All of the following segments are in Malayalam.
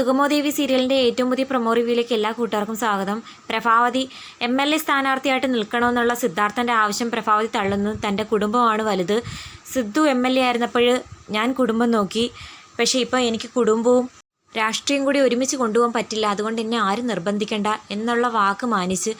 സുഗമോദേവി സീരിയലിന്റെ ഏറ്റവും പുതിയ പ്രൊമോ റിവ്യൂയിലേക്ക് എല്ലാ കൂട്ടുകാർക്കും സ്വാഗതം. പ്രഭാവതി എം എൽ എ സ്ഥാനാർത്ഥിയായിട്ട് നിൽക്കണമെന്നുള്ള സിദ്ധാർത്ഥന്റെ ആവശ്യം പ്രഭാവതി തള്ളുന്നു. തന്റെ കുടുംബമാണ് വലുത്. സിദ്ധു എം എൽ എ ആയിരുന്നപ്പോൾ ഞാൻ കുടുംബം നോക്കി. പക്ഷേ ഇപ്പോൾ എനിക്ക് കുടുംബവും രാഷ്ട്രീയം കൂടി ഒരുമിച്ച് കൊണ്ടുപോകാൻ പറ്റില്ല. അതുകൊണ്ട് എന്നെ ആരും നിർബന്ധിക്കണ്ട എന്നുള്ള വാക്ക് മാനിച്ച്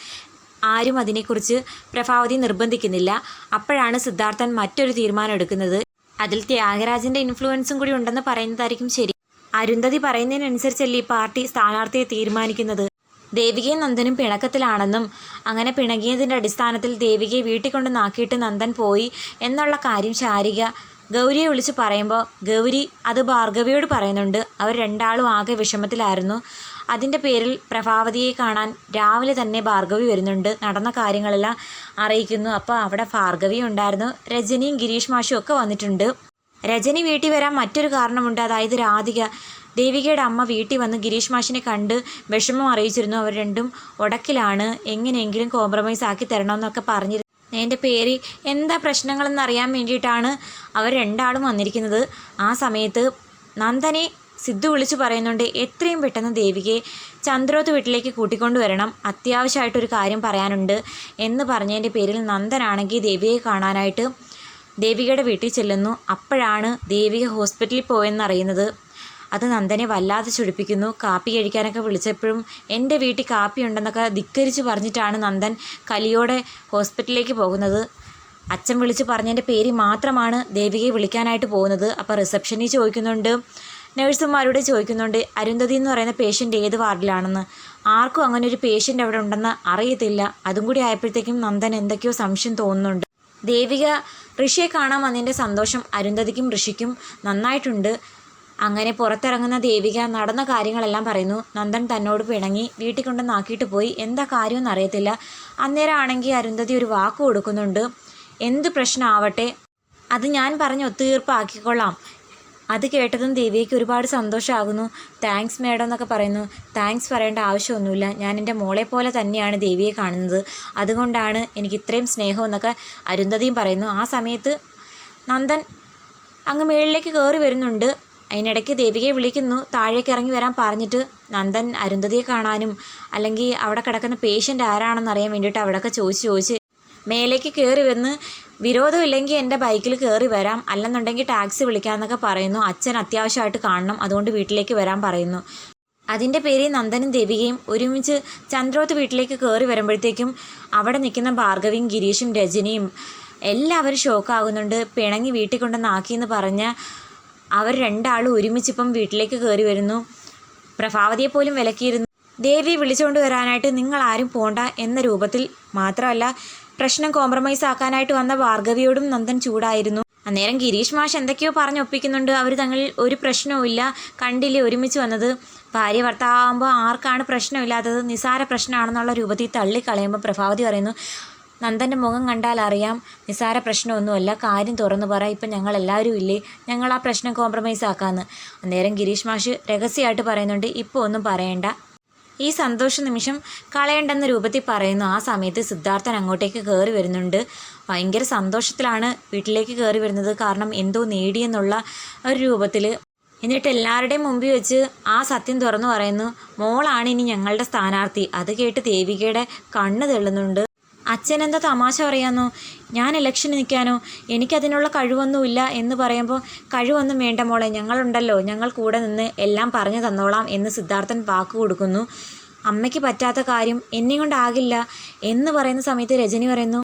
ആരും അതിനെക്കുറിച്ച് പ്രഭാവതി നിർബന്ധിക്കുന്നില്ല. അപ്പോഴാണ് സിദ്ധാർത്ഥൻ മറ്റൊരു തീരുമാനം എടുക്കുന്നത്. അതിൽ ത്യാഗരാജന്റെ ഇൻഫ്ലുവൻസും കൂടി ഉണ്ടെന്ന് പറയുന്നതായിരിക്കും ശരി. അരുന്ധതി പറയുന്നതിനനുസരിച്ചല്ലേ ഈ പാർട്ടി സ്ഥാനാർത്ഥിയെ തീരുമാനിക്കുന്നത്? ദേവികയും നന്ദനും പിണക്കത്തിലാണെന്നും അങ്ങനെ പിണങ്ങിയതിന്റെ അടിസ്ഥാനത്തിൽ ദേവികയെ വീട്ടിൽ കൊണ്ട് നാക്കിയിട്ട് നന്ദൻ പോയി എന്നുള്ള കാര്യം ശാരിക ഗൗരിയെ വിളിച്ച് പറയുമ്പോൾ ഗൗരി അത് ഭാർഗവിയോട് പറയുന്നുണ്ട്. അവർ രണ്ടാളും ആകെ വിഷമത്തിലായിരുന്നു. അതിന്റെ പേരിൽ പ്രഭാവതിയെ കാണാൻ രാവിലെ തന്നെ ഭാർഗവി വരുന്നുണ്ട്. നടന്ന കാര്യങ്ങളെല്ലാം അറിയിക്കുന്നു. അപ്പോൾ അവിടെ ഭാർഗവി ഉണ്ടായിരുന്നു. രജനിയും ഗിരീഷ് മാഷും ഒക്കെ വന്നിട്ടുണ്ട്. രജനി വീട്ടിൽ വരാൻ മറ്റൊരു കാരണമുണ്ട്. അതായത് രാധിക. ദേവികയുടെ അമ്മ വീട്ടിൽ വന്ന് ഗിരീഷ് മാഷിനെ കണ്ട് വിഷമം അറിയിച്ചിരുന്നു. അവർ രണ്ടും ഉടക്കിലാണ് എങ്ങനെയെങ്കിലും കോംപ്രമൈസ് ആക്കി തരണമെന്നൊക്കെ പറഞ്ഞിരുന്നു. എന്റെ പേര് എന്താ പ്രശ്നങ്ങളെന്ന് അറിയാൻ വേണ്ടിയിട്ടാണ് അവർ രണ്ടാളും വന്നിരിക്കുന്നത്. ആ സമയത്ത് നന്ദനെ സിദ്ധു വിളിച്ചു പറയുന്നുണ്ട് എത്രയും പെട്ടെന്ന് ദേവികയെ ചന്ദ്രോത്ത് വീട്ടിലേക്ക് കൂട്ടിക്കൊണ്ടുവരണം അത്യാവശ്യമായിട്ടൊരു കാര്യം പറയാനുണ്ട് എന്ന് പറഞ്ഞതിന്റെ പേരിൽ നന്ദനാണെങ്കിൽ ദേവിയെ കാണാനായിട്ട് ദേവികയുടെ വീട്ടിൽ ചെല്ലുന്നു. അപ്പോഴാണ് ദേവിക ഹോസ്പിറ്റലിൽ പോയെന്നറിയുന്നത്. അത് നന്ദനെ വല്ലാതെ ചൊടിപ്പിക്കുന്നു. കാപ്പി കഴിക്കാനൊക്കെ വിളിച്ചപ്പോഴും എന്റെ വീട്ടിൽ കാപ്പി ഉണ്ടെന്നൊക്കെ ധിക്കരിച്ച് പറഞ്ഞിട്ടാണ് നന്ദൻ കലിയോടെ ഹോസ്പിറ്റലിലേക്ക് പോകുന്നത്. അച്ഛൻ വിളിച്ച് പറഞ്ഞതിന്റെ പേര് മാത്രമാണ് ദേവികയെ വിളിക്കാനായിട്ട് പോകുന്നത്. അപ്പോൾ റിസപ്ഷനിൽ ചോദിക്കുന്നുണ്ട്. നഴ്സുമാരോട് ചോദിക്കുന്നുണ്ട് അരുന്ധതി എന്ന് പറയുന്ന പേഷ്യന്റ് ഏത് വാർഡിലാണെന്ന്? ആർക്കും അങ്ങനെ ഒരു പേഷ്യന്റ് അവിടെ ഉണ്ടെന്ന് അറിയത്തില്ല. അതും കൂടി ആയപ്പോഴത്തേക്കും നന്ദൻ എന്തൊക്കെയോ സംശയം തോന്നുന്നുണ്ട്. ദേവിക ഋഷിയെ കാണാൻ വന്നതിന്റെ സന്തോഷം അരുന്ധതിക്കും ഋഷിക്കും നന്നായിട്ടുണ്ട്. അങ്ങനെ പുറത്തിറങ്ങുന്ന ദേവിക നടന്ന കാര്യങ്ങളെല്ലാം പറയുന്നു. നന്ദൻ തന്നോട് പിണങ്ങി വീട്ടിൽ കൊണ്ടുവന്നാക്കിയിട്ട് പോയി. എന്താ കാര്യമെന്ന് അറിയത്തില്ല അന്നേരം ആണെങ്കിൽ അരുന്ധതി ഒരു വാക്ക് കൊടുക്കുന്നുണ്ട്. എന്ത് പ്രശ്നമാവട്ടെ? അത് ഞാൻ പറഞ്ഞ് ഒത്തുതീർപ്പാക്കിക്കൊള്ളാം. അത് കേട്ടതും ദേവിക്ക് ഒരുപാട് സന്തോഷമാകുന്നു താങ്ക്സ് മേഡം എന്നൊക്കെ പറയുന്നു. താങ്ക്സ് പറയേണ്ട ആവശ്യമൊന്നുമില്ല. ഞാൻ എന്റെ മോളെ പോലെ തന്നെയാണ് ദേവിയെ കാണുന്നത്. അതുകൊണ്ടാണ് എനിക്ക് ഇത്രയും സ്നേഹം എന്നൊക്കെ അരുന്ധതിയും പറയുന്നു. ആ സമയത്ത് നന്ദൻ അങ്ങ് മേളിലേക്ക് കയറി വരുന്നുണ്ട്. അതിനിടയ്ക്ക് ദേവികയെ വിളിക്കുന്നു. താഴേക്ക് ഇറങ്ങി വരാൻ പറഞ്ഞിട്ട് നന്ദൻ അരുന്ധതിയെ കാണാനും അല്ലെങ്കിൽ അവിടെ കിടക്കുന്ന പേഷ്യന്റ് ആരാണെന്ന് അറിയാൻ വേണ്ടിയിട്ട് അവിടെയൊക്കെ ചോദിച്ച് ചോദിച്ച് മേലേക്ക് കയറി വന്ന് വിരോധമില്ലെങ്കിൽ എന്റെ ബൈക്കിൽ കയറി വരാം. അല്ലെന്നുണ്ടെങ്കിൽ ടാക്സി വിളിക്കാമെന്നൊക്കെ പറയുന്നു. അച്ഛൻ അത്യാവശ്യമായിട്ട് കാണണം. അതുകൊണ്ട് വീട്ടിലേക്ക് വരാൻ പറയുന്നു. അതിന്റെ പേരിൽ നന്ദനും ദേവികയും ഒരുമിച്ച് ചന്ദ്രോത്ത് വീട്ടിലേക്ക് കയറി വരുമ്പോഴത്തേക്കും അവിടെ നിൽക്കുന്ന ഭാർഗവിയും ഗിരീഷും രജനിയും എല്ലാവരും ഷോക്കാകുന്നുണ്ട്. പിണങ്ങി വീട്ടിൽ കൊണ്ടുവന്നാക്കിയെന്ന് പറഞ്ഞ് അവർ രണ്ടാളും ഒരുമിച്ചിപ്പം വീട്ടിലേക്ക് കയറി വരുന്നു. പ്രഭാവതിയെ പോലും വിലക്കിയിരുന്നു. ദേവി വിളിച്ചുകൊണ്ട് വരാനായിട്ട് നിങ്ങൾ ആരും പോണ്ട എന്ന രൂപത്തിൽ മാത്രമല്ല പ്രശ്നം കോംപ്രമൈസ് ആക്കാനായിട്ട് വന്ന ഭാർഗവിയോടും നന്ദൻ ചൂടായിരുന്നു. അന്നേരം ഗിരീഷ് മാഷ് എന്തൊക്കെയോ പറഞ്ഞൊപ്പിക്കുന്നുണ്ട് അവർ തങ്ങളിൽ ഒരു പ്രശ്നവുമില്ല കണ്ടില്ലേ ഒരുമിച്ച് വന്നത്? ഭാര്യ ഭർത്താവുമ്പോൾ ആർക്കാണ് പ്രശ്നമില്ലാത്തത്? നിസാര പ്രശ്നമാണെന്നുള്ള രൂപത്തിൽ തള്ളിക്കളയുമ്പോൾ പ്രഭാവതി പറയുന്നു നന്ദന്റെ മുഖം കണ്ടാൽ അറിയാം. നിസാര പ്രശ്നമൊന്നുമല്ല. കാര്യം തുറന്നു പറ. ഇപ്പം ഞങ്ങൾ എല്ലാവരും ഇല്ലേ? ഞങ്ങൾ ആ പ്രശ്നം കോംപ്രമൈസ് ആക്കാമെന്ന് അന്നേരം ഗിരീഷ് മാഷ് രഹസ്യമായിട്ട് പറയുന്നുണ്ട് ഇപ്പോൾ ഒന്നും പറയണ്ട. ഈ സന്തോഷ നിമിഷം കളയണ്ടെന്ന രൂപത്തിൽ പറയുന്നു. ആ സമയത്ത് സിദ്ധാർത്ഥൻ അങ്ങോട്ടേക്ക് കയറി വരുന്നുണ്ട്. ഭയങ്കര സന്തോഷത്തിലാണ് വീട്ടിലേക്ക് കയറി വരുന്നത്. കാരണം എന്തോ നേടിയെന്നുള്ള ഒരു രൂപത്തിൽ. എന്നിട്ട് എല്ലാവരുടെയും മുമ്പിൽ വെച്ച് ആ സത്യം തുറന്നു പറയുന്നു. മോളാണ് ഇനി ഞങ്ങളുടെ സ്ഥാനാർത്ഥി. അത് കേട്ട് ദേവികയുടെ കണ്ണ് തെള്ളുന്നുണ്ട്. അച്ഛൻ എന്താ തമാശ പറയാന്നോ? ഞാൻ ഇലക്ഷന് നിൽക്കാനോ? എനിക്കതിനുള്ള കഴിവൊന്നുമില്ല എന്ന് പറയുമ്പോൾ കഴിവൊന്നും വേണ്ട മോളെ ഞങ്ങളുണ്ടല്ലോ. ഞങ്ങൾ കൂടെ നിന്ന് എല്ലാം പറഞ്ഞു തന്നോളാം എന്ന് സിദ്ധാർത്ഥൻ വാക്ക് കൊടുക്കുന്നു. അമ്മയ്ക്ക് പറ്റാത്ത കാര്യം എന്നെ കൊണ്ടാകില്ല എന്ന് പറയുന്ന സമയത്ത് രജനി പറയുന്നു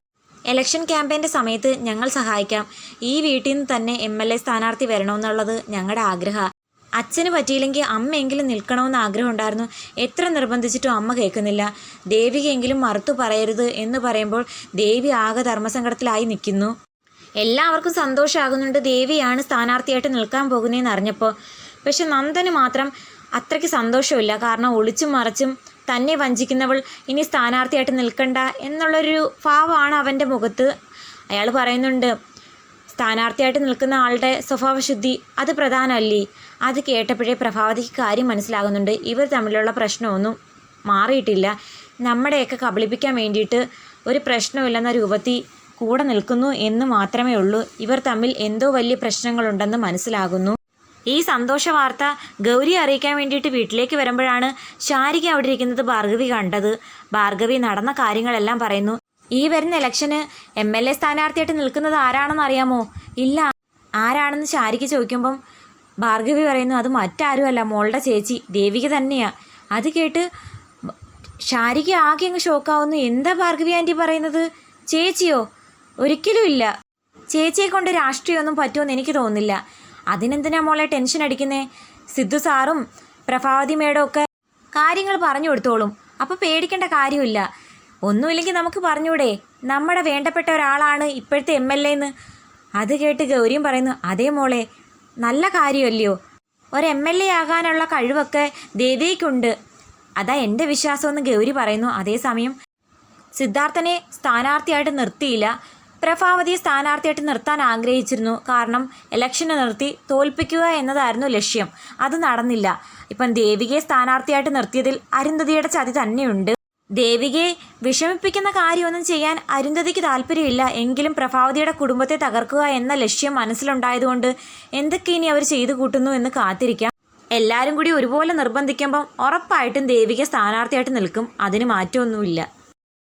ഇലക്ഷൻ ക്യാമ്പയിന്റെ സമയത്ത് ഞങ്ങൾ സഹായിക്കാം. ഈ വീട്ടിൽ നിന്ന് തന്നെ എം എൽ എ സ്ഥാനാർത്ഥി വരണമെന്നുള്ളത് ഞങ്ങളുടെ ആഗ്രഹമാണ് അച്ഛന് പറ്റിയില്ലെങ്കിൽ അമ്മയെങ്കിലും നിൽക്കണമെന്ന് ആഗ്രഹം ഉണ്ടായിരുന്നു എത്ര നിർബന്ധിച്ചിട്ടും അമ്മ കേൾക്കുന്നില്ല. ദേവികയെങ്കിലും മറുത്തു പറയരുത് എന്ന് പറയുമ്പോൾ ദേവി ആകെ ധർമ്മസങ്കടത്തിലായി നിൽക്കുന്നു. എല്ലാവർക്കും സന്തോഷമാകുന്നുണ്ട് ദേവിയാണ് സ്ഥാനാർത്ഥിയായിട്ട് നിൽക്കാൻ പോകുന്നതെന്ന് അറിഞ്ഞപ്പോൾ. പക്ഷെ നന്ദന് മാത്രം അത്രയ്ക്ക് സന്തോഷമില്ല കാരണം ഒളിച്ചും മറച്ചും തന്നെ വഞ്ചിക്കുന്നവൾ ഇനി സ്ഥാനാർത്ഥിയായിട്ട് നിൽക്കണ്ട എന്നുള്ളൊരു ഭാവമാണ് അവന്റെ മുഖത്ത്. അയാൾ പറയുന്നുണ്ട് സ്ഥാനാർത്ഥിയായിട്ട് നിൽക്കുന്ന ആളുടെ സ്വഭാവശുദ്ധി അത് പ്രധാനമല്ലേ? അത് കേട്ടപ്പോഴേ പ്രഭാവതിക്ക് കാര്യം മനസ്സിലാകുന്നുണ്ട്. ഇവർ തമ്മിലുള്ള പ്രശ്നമൊന്നും മാറിയിട്ടില്ല. നമ്മുടെയൊക്കെ കബളിപ്പിക്കാൻ വേണ്ടിയിട്ട് ഒരു പ്രശ്നമില്ലെന്ന രൂപത്തിൽ കൂടെ നിൽക്കുന്നു എന്ന് മാത്രമേ ഉള്ളൂ. ഇവർ തമ്മിൽ എന്തോ വലിയ പ്രശ്നങ്ങളുണ്ടെന്ന് മനസ്സിലാകുന്നു. ഈ സന്തോഷ വാർത്ത ഗൗരി അറിയിക്കാൻ വേണ്ടിയിട്ട് വീട്ടിലേക്ക് വരുമ്പോഴാണ് ശാരിക അവിടെ ഇരിക്കുന്നത് ഭാർഗവി കണ്ടത്. ഭാർഗവി നടന്ന കാര്യങ്ങളെല്ലാം പറയുന്നു. ഈ വരുന്ന ഇലക്ഷന് എം എൽ എ സ്ഥാനാർത്ഥിയായിട്ട് നിൽക്കുന്നത് ആരാണെന്ന് അറിയാമോ ഇല്ല. ആരാണെന്ന് ശാരിക ചോദിക്കുമ്പം ഭാർഗവി പറയുന്നു അത് മറ്റാരുമല്ല മോളുടെ ചേച്ചി. ദേവിക തന്നെയാണ് അത് കേട്ട് ശാരിക ആകെ അങ്ങ് ഷോക്കാവുന്നു. എന്താ ഭാർഗവി ആന്റി പറയുന്നത്? ചേച്ചിയോ? ഒരിക്കലും ഇല്ല. ചേച്ചിയെ കൊണ്ട് രാഷ്ട്രീയമൊന്നും പറ്റുമെന്ന് എനിക്ക് തോന്നുന്നില്ല. അതിനെന്തിനാ മോളെ ടെൻഷൻ അടിക്കുന്നേ? സിദ്ധു സാറും പ്രഭാവതി മേഡം ഒക്കെ കാര്യങ്ങൾ പറഞ്ഞു കൊടുത്തോളും. അപ്പോൾ പേടിക്കേണ്ട കാര്യമില്ല. ഒന്നുമില്ലെങ്കിൽ നമുക്ക് പറഞ്ഞൂടെ. നമ്മുടെ വേണ്ടപ്പെട്ട ഒരാളാണ് ഇപ്പോഴത്തെ എം എൽ എന്ന്. അത് കേട്ട് ഗൗരിയും പറയുന്നു അതേ മോളെ നല്ല കാര്യമല്ലയോ? ഒരു എം എൽ എ ആകാനുള്ള കഴിവൊക്കെ ദേവിക്കുണ്ട് അതാ എന്റെ വിശ്വാസമെന്ന് ഗൗരി പറയുന്നു. അതേസമയം സിദ്ധാർത്ഥനെ സ്ഥാനാർത്ഥിയായിട്ട് നിർത്തിയില്ല. പ്രഭാവതിയെ സ്ഥാനാർത്ഥിയായിട്ട് നിർത്താൻ ആഗ്രഹിച്ചിരുന്നു. കാരണം ഇലക്ഷന് നിർത്തി തോൽപ്പിക്കുക എന്നതായിരുന്നു ലക്ഷ്യം. അത് നടന്നില്ല. ഇപ്പം ദേവികയെ സ്ഥാനാർത്ഥിയായിട്ട് നിർത്തിയതിൽ അരുന്ധതിയുടെ ചതി തന്നെയുണ്ട്. ദേവികയെ വിഷമിപ്പിക്കുന്ന കാര്യമൊന്നും ചെയ്യാൻ അരുന്ധതിക്ക് താല്പര്യമില്ല. എങ്കിലും പ്രഭാവതിയുടെ കുടുംബത്തെ തകർക്കുക എന്ന ലക്ഷ്യം മനസ്സിലുണ്ടായതുകൊണ്ട് എന്തൊക്കെ ഇനി അവർ ചെയ്തു കൂട്ടുന്നു എന്ന് കാത്തിരിക്കാം. എല്ലാവരും കൂടി ഒരുപോലെ നിർബന്ധിക്കുമ്പം ഉറപ്പായിട്ടും ദേവിക സ്ഥാനാർത്ഥിയായിട്ട് നിൽക്കും. അതിന് മാറ്റമൊന്നുമില്ല.